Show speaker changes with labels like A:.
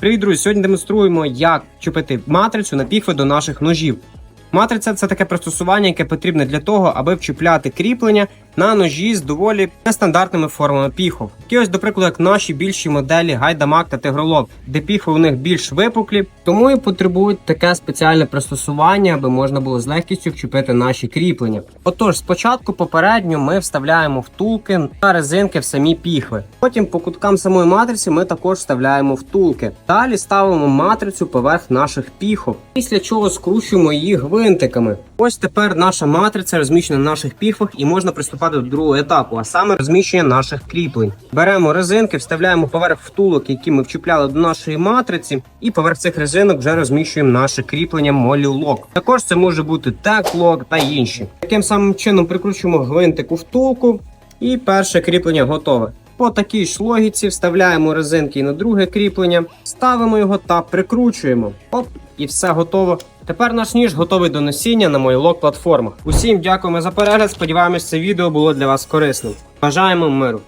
A: Привіт, друзі! Сьогодні демонструємо, як чіпити матрицю на піхви до наших ножів. Матриця це таке пристосування, яке потрібне для того, аби вчіпляти кріплення на ножі з доволі нестандартними формами піхов. Такі ось, до прикладу, як наші більші моделі Гайдамак та Тигролов, де піхви у них більш випуклі, тому і потребують таке спеціальне пристосування, аби можна було з легкістю вчепити наші кріплення. Отож, спочатку попередньо ми вставляємо втулки та резинки в самі піхви. Потім по куткам самої матриці ми також вставляємо втулки. Далі ставимо матрицю поверх наших піхов, після чого скручуємо їх гвинтиками. Ось тепер наша матриця розміщена на наших піхвах і можна приступати до другого етапу, а саме розміщення наших кріплень. Беремо резинки, вставляємо поверх втулок, які ми вчіпляли до нашої матриці, і поверх цих резинок вже розміщуємо наше кріплення молюлок. Також це може бути теклок та інші. Таким самим чином прикручуємо гвинтик у втулку, і перше кріплення готове. По такій ж логіці вставляємо резинки на друге кріплення, ставимо його та прикручуємо. Оп, і все готово. Тепер наш ніж готовий до носіння на моїлок платформах. Усім дякуємо за перегляд. Сподіваємось, це відео було для вас корисним. Бажаємо миру!